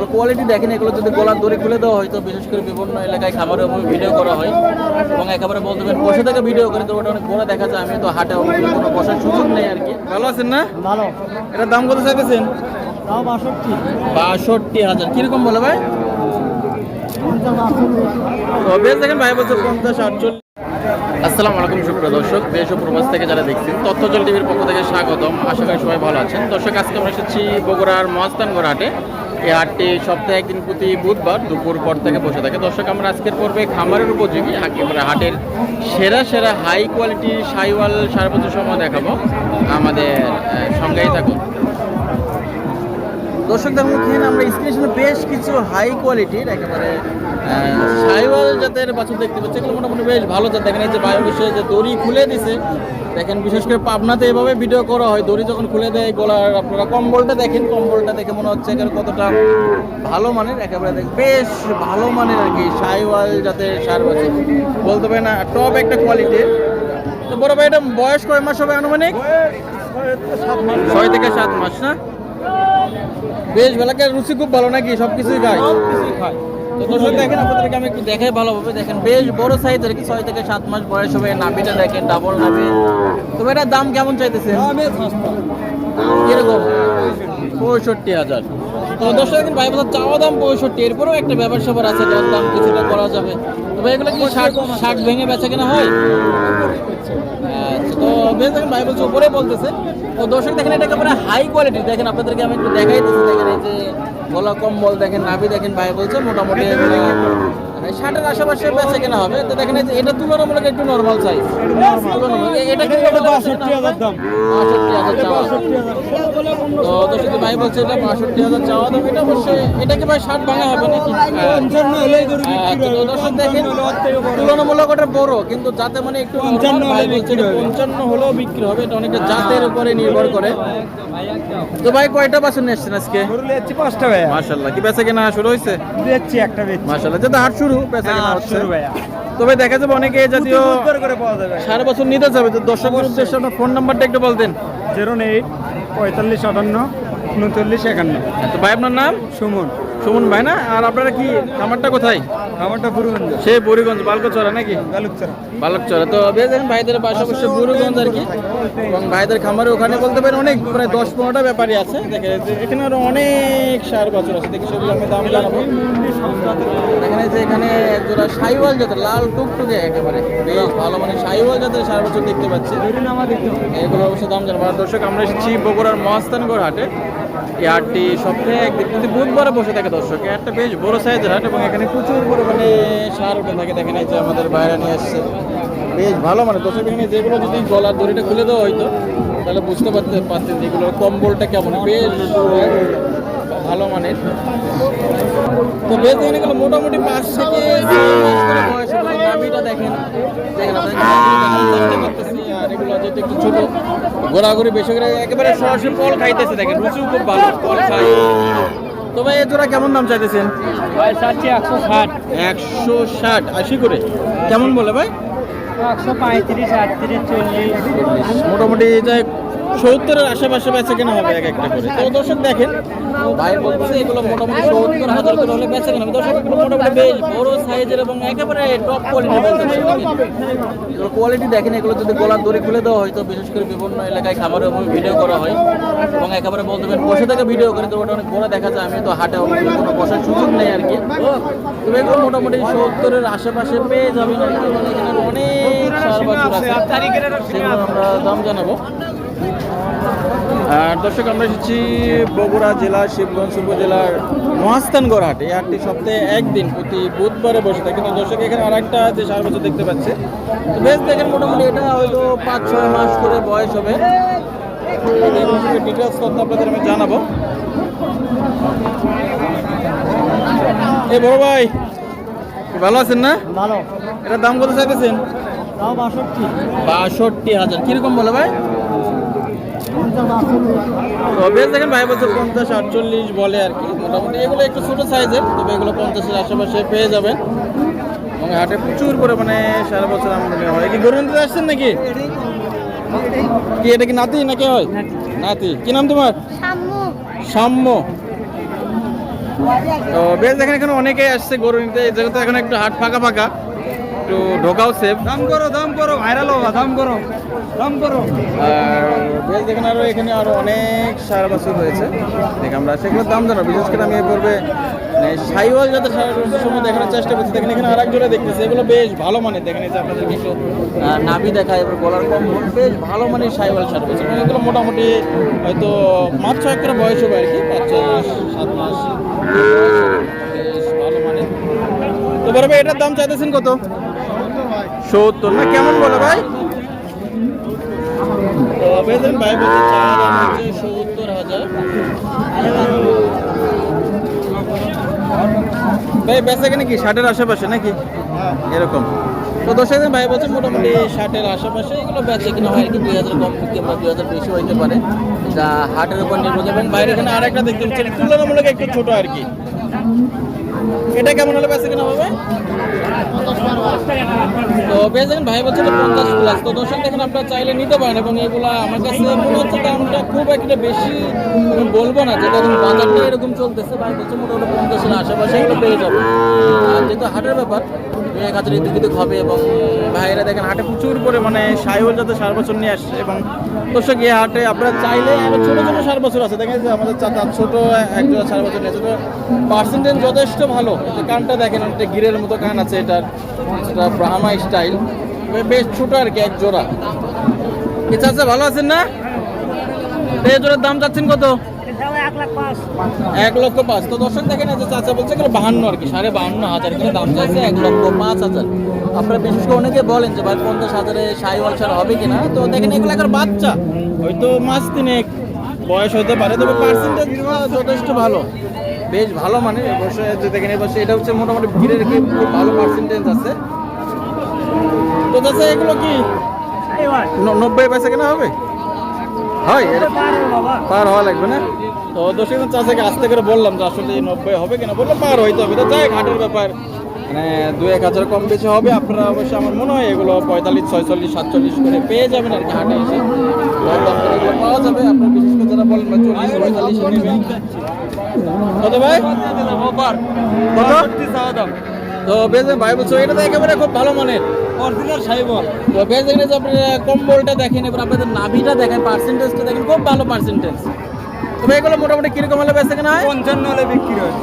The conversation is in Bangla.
এগুলো কোয়ালিটি দেখেন এগুলো যদি গলার দড়ি খুলে দেওয়া হয় তো বিশেষ করে বিভিন্ন এলাকায় খামারে ভিডিও করা হয় এবং একেবারে বলতে পারেন বসে থেকে ভিডিও করে তো ওটা অনেক বড় দেখা যায় আমি তো হাটে কোনো বসার সুযোগ নেই আর কি। ভালো আছেন না? ভালো। এটার দাম কত চাইতেছেন? বাষট্টি। হাজার। কীরকম বলে ভাই? বেশ দেখেন ভাই বলছে পঞ্চাশ আটচল্লিশ। আসসালামু আলাইকুম সুপ্রিয় দর্শক। দেশ ও প্রবাস থেকে যারা দেখছেন তথ্যজল টিভির পক্ষ থেকে স্বাগতম। আশা করি সবাই ভালো আছেন। দর্শক আজকে আমরা এসেছি বগুড়ার মহাস্থানগড় হাটে। এই হাটটি সপ্তাহে একদিন প্রতি বুধবার দুপুর পর থেকে বসে থাকে। দর্শক, আমরা আজকের পর্বে খামারের উপযোগী একেবারে হাটের সেরা সেরা হাই কোয়ালিটি সাইওয়াল সারা বছর সময় দেখাবো। আমাদের সঙ্গেই থাকুন। দর্শক দেখুন এখানে আমরা স্ক্রিনে বেশ কিছু হাই কোয়ালিটির একেবারে সাইওয়াল জাতের বাছুর দেখতে পাচ্ছি। এগুলো মোটামুটি বেশ ভালো জাত। দেখেন এই যে বায়ু বিষয়ে যে দড়ি খুলে দিছে দেখেন বিশেষ করে পাবনাতে এভাবে ভিডিও করা হয়। দড়ি যখন খুলে দেয় গলার আপনারা কম্বলটা দেখেন কম্বলটা দেখে মনে হচ্ছে এখানে কতটা ভালো মানের একেবারে দেখ বেশ ভালো মানের আর কি সাইওয়াল জাতের সার বাছুর। বলতে পারে না টপ একটা কোয়ালিটির তো বড় ভাই এটা বয়স কয় মাস হবে আনুমানিক? ছয় থেকে সাত মাস না? বেশ বেলাকে রুচি খুব ভালো নাকি? সব কিছুই খায়। তো দর্শক দেখেন আপনাদেরকে আমি একটু দেখাই ভালোভাবে। দেখেন বেশ বড় সাইজ আর কি ছয় থেকে সাত মাস বয়স হবে নাভিটা দেখেন ডাবল নাভি তবে এটার দাম কেমন চাইতেছে কীরকম? পঁয়ষট্টি হাজার। তো দর্শক দেখেন ভাই বাজার চাওয়া দাম পঁয়ষট্টি এরপরেও একটা ব্যাপার স্যাপার আছে যার দাম কিছুটা করা যাবে। তবে এগুলো কি ষাট ষাট ভেঙে বেচা কেনা হয়? আচ্ছা, তো বেশ দেখেন ভাই বলছে উপরে বলতেছে তো দর্শক দেখেন এটা একেবারে হাই কোয়ালিটি দেখেন আপনাদেরকে আমি একটু দেখাই দিচ্ছি দেখেন এই যে গলা কম্বল দেখেন নাভি দেখেন ভাই বলছে মোটামুটি ষাটের আশেপাশে বেচে কেনা হবে। তো দেখেন এটা তুলনামূলক একটু নর্মাল সাইজ এটা কি বাষট্টি হাজার দাম? বাষট্টি হাজার চাওয়া তো দর্শক ভাই বলছে এটা বাষট্টি হাজার চাওয়া দাম। এটা অবশ্যই এটা কি ভাই ষাট ভাঙা হবে নাকি? পঞ্চান্ন হলেই গরু হ্যাঁ, বিক্রি হবে। দর্শক দেখেন ওর থেকে বড়। তুলনামূলক ওটা বড় কিন্তু যাতে মানে একটু পঞ্চান্ন ভাই বলছে বিক্রি হবে। হলেও বিক্রি হবে এটা অনেকটা জাতের উপরে নির্ভর করে। তো ভাই কয়টা বাছুর নিয়ে এসছেন আজকে? পাঁচটা ভাইয়া। মাশাল্লাহ কি বেচা কেনা শুরু হয়েছে? একটা যেটা হাট শুরু বেচা কেনা হচ্ছে। শুরু তবে দেখা যাবে অনেকে জাতীয় সারা বছর নিতে যাবে তো দর্শকের উদ্দেশ্যে আপনার ফোন নাম্বারটা একটু বলতেন জিরো এইট পঁয়তাল্লিশ আটান্ন উনচল্লিশ একান্ন। তো ভাই আপনার নাম? সুমন। সুমন ভাই না? আর আপনারা কি খামারটা কোথায়? আমারটা সে বুড়িগঞ্জ বালকচরা নাকি? বালকচরা। তো দেখেন ভাইদের পাশাপাশি বুড়িগঞ্জ আর কি। এবং ভাইদের খামারে ওখানে বলতে পারেন অনেক প্রায় দশ পনেরোটা ব্যাপারই আছে। এখানে আরও অনেক সার বছর আছে। দেখি সেগুলো আমি দাম জানাব। দেখেন যে এখানে জোড়া সাইওয়াল জাতের লাল টুকটুকে একেবারে। বেশ ভালো মানে সাইওয়াল জাতের সার বছর দেখতে পাচ্ছি। এগুলো অবশ্য দাম জানাব। আর দর্শক আমরা এসেছি বগুড়ার মহাস্থানগড় হাটে। এই সপ্তাহে একদিন, প্রতি বুধবারে বসে থাকে দর্শক। এই বেশ বড় সাইজের হাট এবং এখানে প্রচুর পরিমাণে সার উঠে থাকে, দেখেন এই যে আমাদের বাইরে নিয়ে আসছে। বেশ ভালো মানে দর্শক, এখানে যেগুলো যদি গলার দড়িটা খুলে দেওয়া হয়তো তাহলে বুঝতে পারতে পারতেন যেগুলো কম্বলটা কেমন। বেশ ভালো মানের। তো বেশ দেখেন এগুলো মোটামুটি পাঁচ থেকে। নাভিটা দেখেন। আর এগুলো যেহেতু একটু ছোট ঘোরাঘুরি বেশি করে একেবারে সরাসরি ফল খাইতেছে দেখেন রুচিও খুব ভালো ফল খাই তো ভাই জোড়া কেমন দাম চাইতেছেন? ভাই চাচ্ছি একশো ষাট। একশো ষাট আশি করে। কেমন বলে ভাই? একশো পঁয়ত্রিশ আটত্রিশ চল্লিশ। মোটামুটি এটা সত্তরের আশেপাশে বেচা কেনা হবে এক একটা করে। তো দর্শক দেখেন, ভাই বলছে এগুলো মোটামুটি সত্তর হাজার করে হলে বেচা কেনা হবে। দর্শক, এগুলো মোটামুটি বেশ বড় সাইজের এবং একেবারে টপ কোয়ালিটি কোয়ালিটি দেখেন, এগুলো যদি গলার দড়ি খুলে দেওয়া হয়, তো বিশেষ করে বিভিন্ন এলাকায় খাবারের উপর ভিডিও করা হয়। এবং একেবারে বলতে পারেন, বসে থেকে ভিডিও করে, তো ওটা অনেক বড় দেখা যায়। আমি তো হাটে কোনো বসার সুযোগ নেই আর কি। তবে এগুলো মোটামুটি সত্তরের আশেপাশে পেয়ে যাবেন। অনেক সার বাছুর আছে সেগুলো আমরা দাম জানাব। আর দর্শক আমরা এসেছি বগুড়া জেলা শিবগঞ্জ উপজেলার মহাস্থানগড় হাট এই হাটটি সপ্তাহে একদিন প্রতি বুধবারে বসে থাকে। কিন্তু দর্শক এখানে আর একটা যে সার বছর দেখতে পাচ্ছে। তো বেশ দেখেন মোটামুটি এটা হয়তো পাঁচ ছয় মাস করে বয়স হবে। ডিটেলস তথ্য আপনাদের আমি জানাব। এ বড় ভাই ভালো আছেন না? ভালো। এটার দাম কত চাইতেছেন? বাষট্টি। হাজার। কীরকম বলে ভাই? বেশ দেখেন ভাই বলছে পঞ্চাশ আটচল্লিশ বলে আর কি। মোটামুটি এগুলো একটু ছোটো সাইজের তবে এগুলো পঞ্চাশের আশেপাশে পেয়ে যাবেন। এবং হাটে প্রচুর পরিমাণে সারা বছর আমদানি হয়। কি গরু নিতে আসছেন নাকি? কি এটা কি নাতি নাকি হয়? নাতি। কি নাম তোমার? সাম্য তো বেশ দেখেন এখানে অনেকেই আসছে গরু নিতে। এই জায়গাতে এখন একটু হাট ফাঁকা ফাঁকা। একটু ঢোকাও সেফ দাম করো দাম করো ভাইরাল হবা দাম করো দাম করো। আর বেশ দেখেন আরও এখানে আরও অনেক সার বছর রয়েছে। দেখ আমরা সেগুলোর দাম জানো বিশেষ করে আমি এ পর্বে মানে সাইওয়াল যাতে সময় দেখানোর চেষ্টা করছি। দেখেন এখানে আর এক জোড়া দেখতেছি। এগুলো বেশ ভালো মানের। দেখেন এই যে আপনাদেরকে একটু আহ, নাভি দেখায় এবার গলার কম বেশ ভালো মানের সাইওয়াল সার বছর মানে এগুলো মোটামুটি হয়তো মাস ছয় করে বয়স হবে আর কি। পাঁচ ছয় মাস সাত মাস। বেশ ভালো মানের। তো ভাই এটার দাম চাইতেছেন কত? সত্তর। না কেমন বলো ভাই? আবেদন ভাই বেচা কিনা কি? ষাটের আশেপাশে নাকি? এরকম। তো দশ হাজার ভাই বলছে মোটামুটি ষাটের আশেপাশে। এগুলো বেচা কিনা হয় কি দুই হাজার কম কিংবা দুই হাজার বেশি হইতে পারে। যা হাটের উপর নির্ভর করে। বাইরে এখানে আর একটা দেখতে পাচ্ছেন তুলনামূলক একটু ছোট আর কি। এটা কেমন হলে বেচা কিনা হবে? বেশ ভাই বলছে পঞ্চাশ প্লাস তো দর্শক দেখেন, আপনারা চাইলে নিতে পারেন এবং এগুলা আমার কাছে মনে হচ্ছে দামটা খুব একটা বেশি বলব না যে এখন বাজারটা এরকম চলতেছে। ভাই হচ্ছে মোটামুটি পঞ্চাশের আশেপাশে পেয়ে যাবে আর যেহেতু হাটের ব্যাপার এক হাজার এদিক হবে এবং ভাইয়েরা দেখেন হাটে প্রচুর পরিমাণে সাইওয়াল যাতে সার বছর নিয়ে আসছে এবং দর্শক, এই হাটে আপনারা চাইলে ছোট ছোট সার বছর আছে। দেখেন যে আমাদের চাচা ছোট এক জোড়া সার বছর নিয়েছে তো পার্সেন্টেজ যথেষ্ট ভালো। কানটা দেখেন একটা গিরের মতো কান আছে এটার। এটা ব্রাহ্মা স্টাইল বেশ ছোট আর কি, এক জোড়া। চাচা ভালো আছেন না? এই জোড়ার দাম চাচ্ছেন কত? এক লক্ষ পাঁচ। তো দর্শক দেখেন এই যে চাচা বলছে এগুলো বাহান্ন আর কি সাড়ে বাহান্ন হাজার করে দাম চাইছে এক লক্ষ পাঁচ হাজার। আপনারা বিশেষ করে অনেকে বলেন যে ভাই পঞ্চাশ হাজারে সাইওয়াল ছাড়া হবে কিনা তো দেখেন এগুলো এখন বাচ্চা। হয়তো মাস তিনেক বয়স হতে পারে তবে পার্সেন্টেজ যথেষ্ট ভালো। বেশ ভালো মানে বসে যে দেখেন এই এটা হচ্ছে মোটামুটি ভিড়ের কি খুব ভালো পার্সেন্টেজ আছে। তো চাচা এগুলো কি? নব্বই পয়সা কেনা হবে? হয় এর- পার হওয়া লাগবে না? তো দোষী চাষাকে আসতে করে বললাম যে আসলে নব্বই হবে কিনা? বলল পার হইতে হবে। তো যাই ঘাটের ব্যাপার। মানে দু এক হাজার কম বেশি হবে। আপনারা অবশ্যই আমার মনে হয় এগুলো পঁয়তাল্লিশ ছয়চল্লিশ সাতচল্লিশ করে পেয়ে যাবেন আর হাটে এসে। এগুলো পাওয়া যাবে। আপনার বিশেষ করে যারা বলেন চল্লিশ পঁয়তাল্লিশ কত ভাই? তো বেশ ভাই বলছো এটা তো একেবারে খুব ভালো মানের। অরিজিনাল সাইবল। তো আপনারা কম্বলটা দেখেন এবার আপনাদের নাভিটা দেখেন পার্সেন্টেজটা দেখেন খুব ভালো পার্সেন্টেজ তবে এগুলো মোটামুটি কীরকম হলে বেঁচে কেনা হয়? পঞ্চান্ন হলে বিক্রি হয়।